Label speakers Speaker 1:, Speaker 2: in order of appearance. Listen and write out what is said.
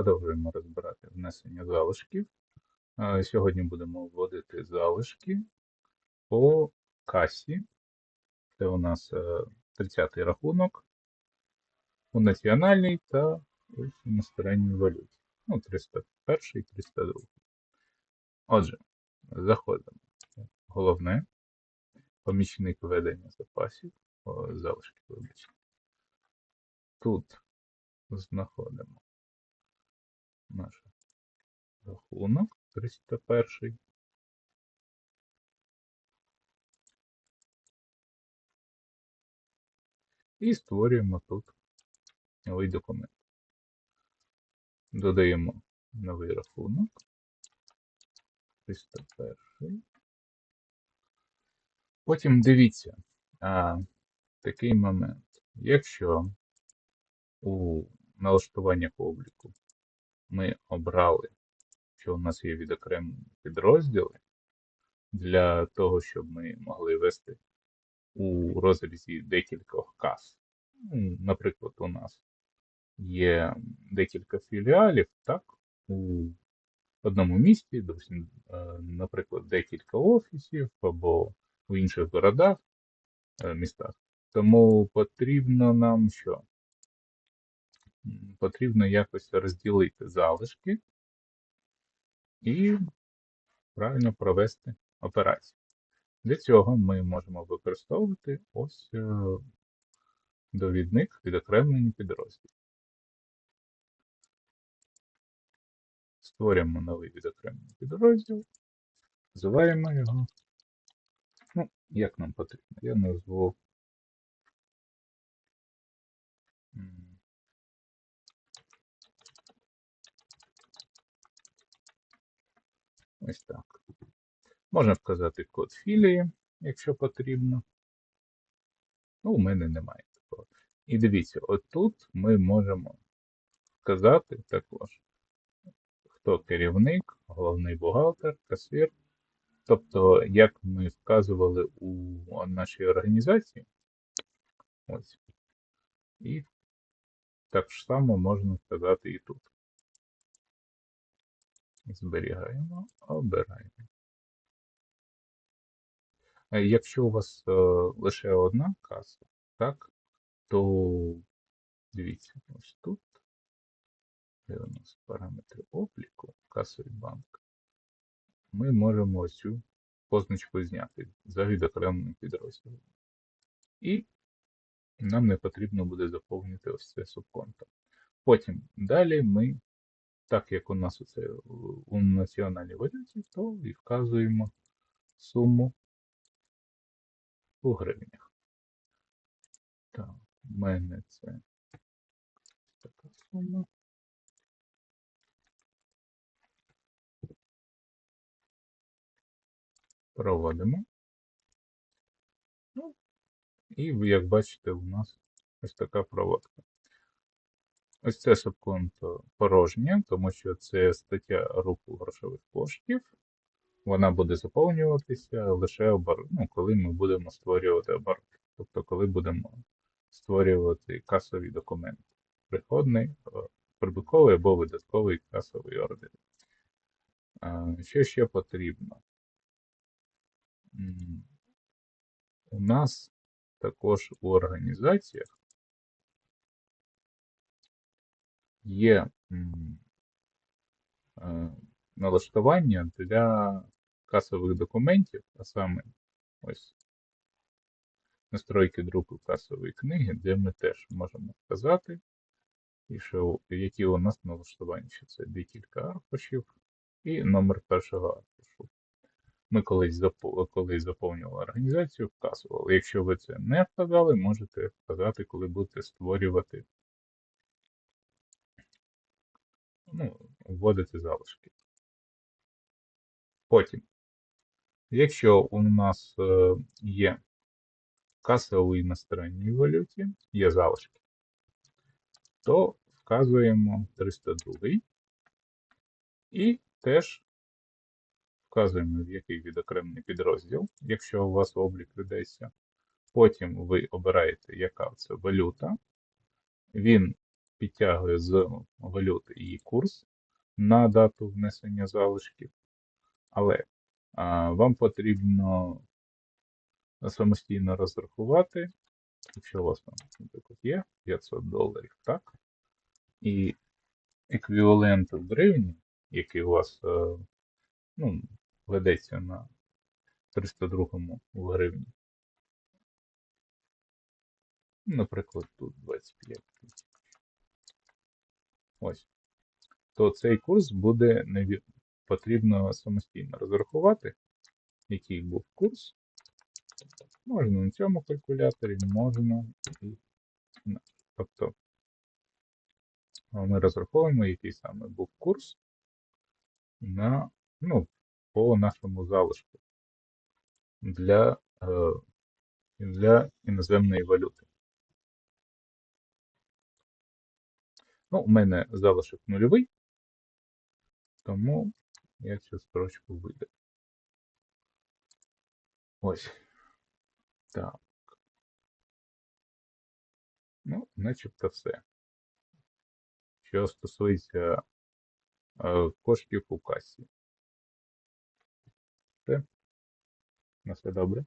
Speaker 1: Продовжуємо розбирати внесення залишків. Е, Сьогодні будемо вводити залишки по касі. Це у нас 30-й рахунок у національній та у іностранній валюті. Ну, 301 і 302. Отже, заходимо. Головне помічник ведення запасів, залишки, вибачте. Тут знаходимо наш рахунок 301. І створюємо тут новий документ. Додаємо новий рахунок 301. Потім дивіться а, такий момент. Якщо у налаштуваннях обліку ми обрали, що у нас є відокремлені підрозділи, для того, щоб ми могли вести у розрізі декількох кас. Ну, Наприклад, у нас є декілька філіалів, так, у одному місті, е, наприклад, декілька офісів або в інших городах, е, містах. Тому потрібно нам що? Потрібно якось розділити залишки і правильно провести операцію. Для цього ми можемо використовувати ось е, довідник відокремлені підрозділи. Створюємо новий відокремлений підрозділ, називаємо його. Ну, як нам потрібно. Я назву. Ось так. Можна вказати код філії, якщо потрібно. Ну, у мене немає такого. І дивіться, отут ми можемо вказати також, хто керівник, головний бухгалтер, касир. Тобто, як ми вказували у нашій організації, ось. І так само можна вказати і тут. Зберігаємо, обираємо. Е, Якщо у вас е, лише одна каса, так, то дивіться, ось тут, де у нас параметри обліку, касовий банк, ми можемо цю позначку зняти за відокремленим підрозділом. І нам не потрібно буде заповнити ось це субконто. Потім далі ми, так як у нас оце у національній валюті, то і вказуємо суму у гривнях. Так, у мене це така сума. Проводимо. Ну, і як бачите, у нас ось така проводка. Ось це субконто порожнє, тому що це стаття руху грошових коштів. Вона буде заповнюватися лише обор... ну, коли ми будемо створювати оборот. Тобто, коли будемо створювати касові документи. Приходний, прибутковий або видатковий касовий ордер. Що ще потрібно? У нас також у організаціях є е, налаштування для касових документів, а саме ось настройки друку касової книги, де ми теж можемо вказати, і що, які у нас налаштування, що це декілька аркушів і номер першого аркушу. Ми колись, запо- коли заповнювали організацію, вказували. Якщо ви це не вказали, можете вказати, коли будете створювати, ну, вводити залишки. Потім, якщо у нас е, є каса у іностранній валюті, є залишки, то вказуємо 302 і теж вказуємо, в який відокремлений підрозділ, якщо у вас облік ведеться. Потім ви обираєте, яка це валюта. Він підтягує з валюти її курс на дату внесення залишків, але а, вам потрібно самостійно розрахувати, якщо у вас там, наприклад, є 500 доларів, так? І еквівалент в гривні, який у вас е, ну, ведеться на 302 в гривні. Наприклад, тут 25 тисяч. Ось. То цей курс буде неві... потрібно самостійно розрахувати, який був курс. Можна на цьому калькуляторі, можна і. Тобто ми розраховуємо, який саме був курс на, ну, по нашому залишку для, е, для іноземної валюти. Ну, у мене залишок нульовий, тому я цю строчку видав. Ось. Так. Ну, начебто все. Що стосується е, коштів у касі. Все. На все добре.